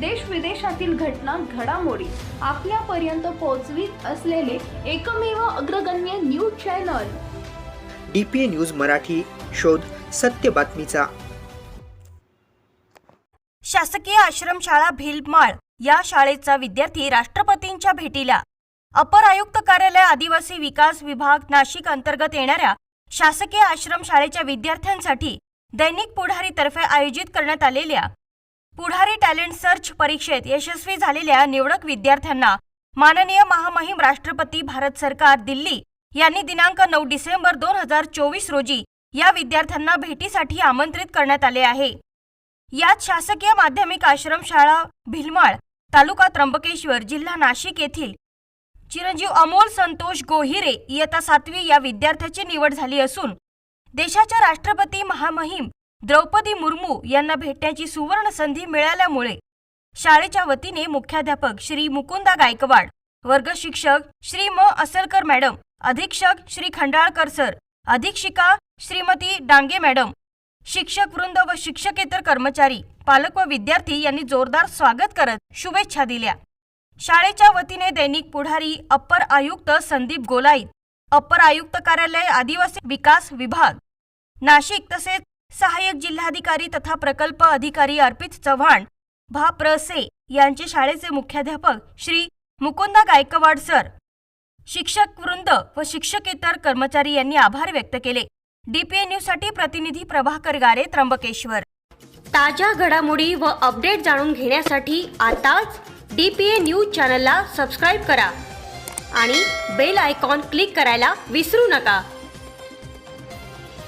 देश विदेशातील घटना घडामोडी आपल्यापर्यंत पोहोचवीत असलेले एकमेव अग्रगण्य news channel. D P A news Marathi शोध सत्य बातमीचा. शासकीय आश्रमशाळा भिलमाळ या शाळेचा विद्यार्थी राष्ट्रपतींच्या भेटीला. अपर आयुक्त कार्यालय आदिवासी विकास विभाग नाशिक अंतर्गत येणाऱ्या शासकीय आश्रमशाळेच्या विद्यार्थ्यांसाठी दैनिक पुढारी तर्फे आयोजित करण्यात आलेल्या पुढारी टॅलेंट सर्च परीक्षेत यशस्वी झालेल्या निवडक विद्यार्थ्यांना माननीय महामहिम राष्ट्रपती भारत सरकार दिल्ली यांनी दिनांक नऊ डिसेंबर दोन हजार चोवीस रोजी या विद्यार्थ्यांना भेटीसाठी आमंत्रित करण्यात आले आहे. यात शासकीय माध्यमिक आश्रमशाळा भिलमाळ तालुका त्र्यंबकेश्वर जिल्हा नाशिक येथील चिरंजीव अमोल संतोष गोहिरे इयत्ता सातवी या विद्यार्थ्याची निवड झाली असून देशाच्या राष्ट्रपती महामहिम द्रौपदी मुर्मू यांना भेटण्याची सुवर्ण संधी मिळाल्यामुळे शाळेच्या वतीने मुख्याध्यापक श्री मुकुंदा गायकवाड वर्ग शिक्षक श्री म. असलकर मॅडम अधीक्षक श्री खंडाळकर सर अधीक्षिका श्रीमती डांगे मॅडम शिक्षक वृंद व शिक्षकेतर कर्मचारी पालक व विद्यार्थी यांनी जोरदार स्वागत करत शुभेच्छा दिल्या. शाळेच्या वतीने दैनिक पुढारी अप्पर आयुक्त संदीप गोलाईत अप्पर आयुक्त कार्यालय आदिवासी विकास विभाग नाशिक तसेच सहाय्यक जिल्हाधिकारी तथा प्रकल्प अधिकारी अर्पित चव्हाण भा. प्र. से. यांचे शाळेचे मुख्याध्यापक श्री. मुकुंदा गायकवाड सर शिक्षक वृंद व शिक्षकेतर कर्मचारी यांनी आभार व्यक्त केले. डीपीए न्यूजसाठी प्रतिनिधी प्रभाकर गारे त्र्यंबकेश्वर. ताज्या घडामोडी व अपडेट जाणून घेण्यासाठी आताच डी पी ए न्यूज चॅनलला सबस्क्राईब करा आणि बेल आयकॉन क्लिक करायला विसरू नका.